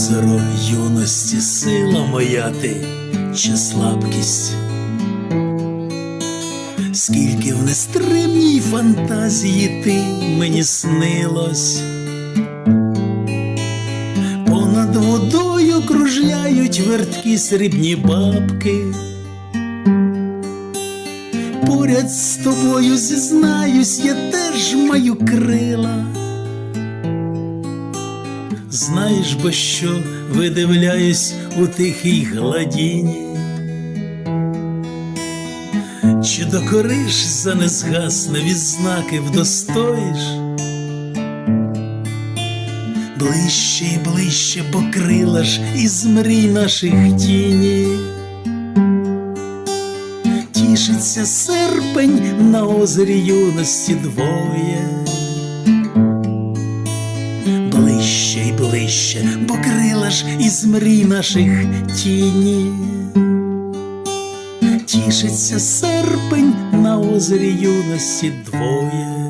озеро юності, сила моя ти чи слабкість. Скільки в нестримній фантазії ти мені снилось, понад водою кружляють верткі срібні бабки. Поряд з тобою зізнаюсь, я теж маю крила. Знаєш, бо що видивляюсь у тихій гладіні, чи докориш за незгасне відзнаки вдостоїш? Ближче і ближче покрила ж із мрій наших тіні. Тішиться серпень на озері юності двоє. Ближче бо крила ж із мрій наших тіні. Тішиться серпень на озері юності двоє.